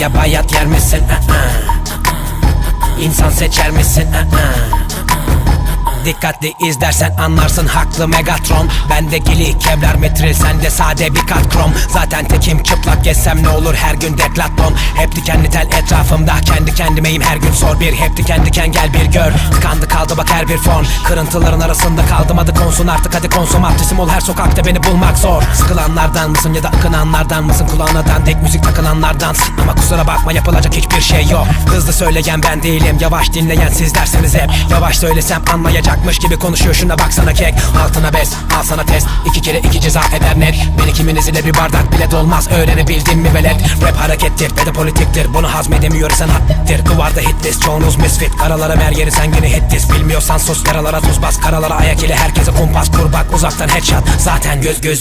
Ya bayat yer misin? Aa. İnsan seçer misin? Dikkatli izlersen anlarsın haklı Megatron Bende gili kevlar metril sende sade bir kat krom Zaten tekim çıplak gezsem ne olur her gün deklaton Hep dikenli tel etrafımda kendi kendimeyim her gün sor bir Hep diken diken gel bir gör Tıkandı kaldı bak her bir fon. Kırıntıların arasında kaldım hadi konsun artık hadi konsomatrisim ol her sokakta beni bulmak zor. Sıkılanlardan mısın ya da akınanlardan mısın? Kulağına dandik müzik takılanlardansın Ama kusura bakma yapılacak hiçbir şey yok. Hızlı söyleyen ben değilim yavaş dinleyen sizlersiniz hep. Yavaş söylesem anlayacakmış gibi konuşuyor şuna baksana kek. Altına bez al sana test. İki kere iki ceza eder net. Beni kiminiz ile bir bardak bile dolmaz öğrenebildin mi velet. Rap harekettir ve de politiktir bunu hazmedemiyorsan hattir. Duvarda hit list çoğunuz misfit. Karalara mer yeri sen yine hit list Bilmiyorsan sus karalara tuz bas. Karalara ayak ile herkese kumpas. Kur bak uzaktan headshot. Zaten göz göz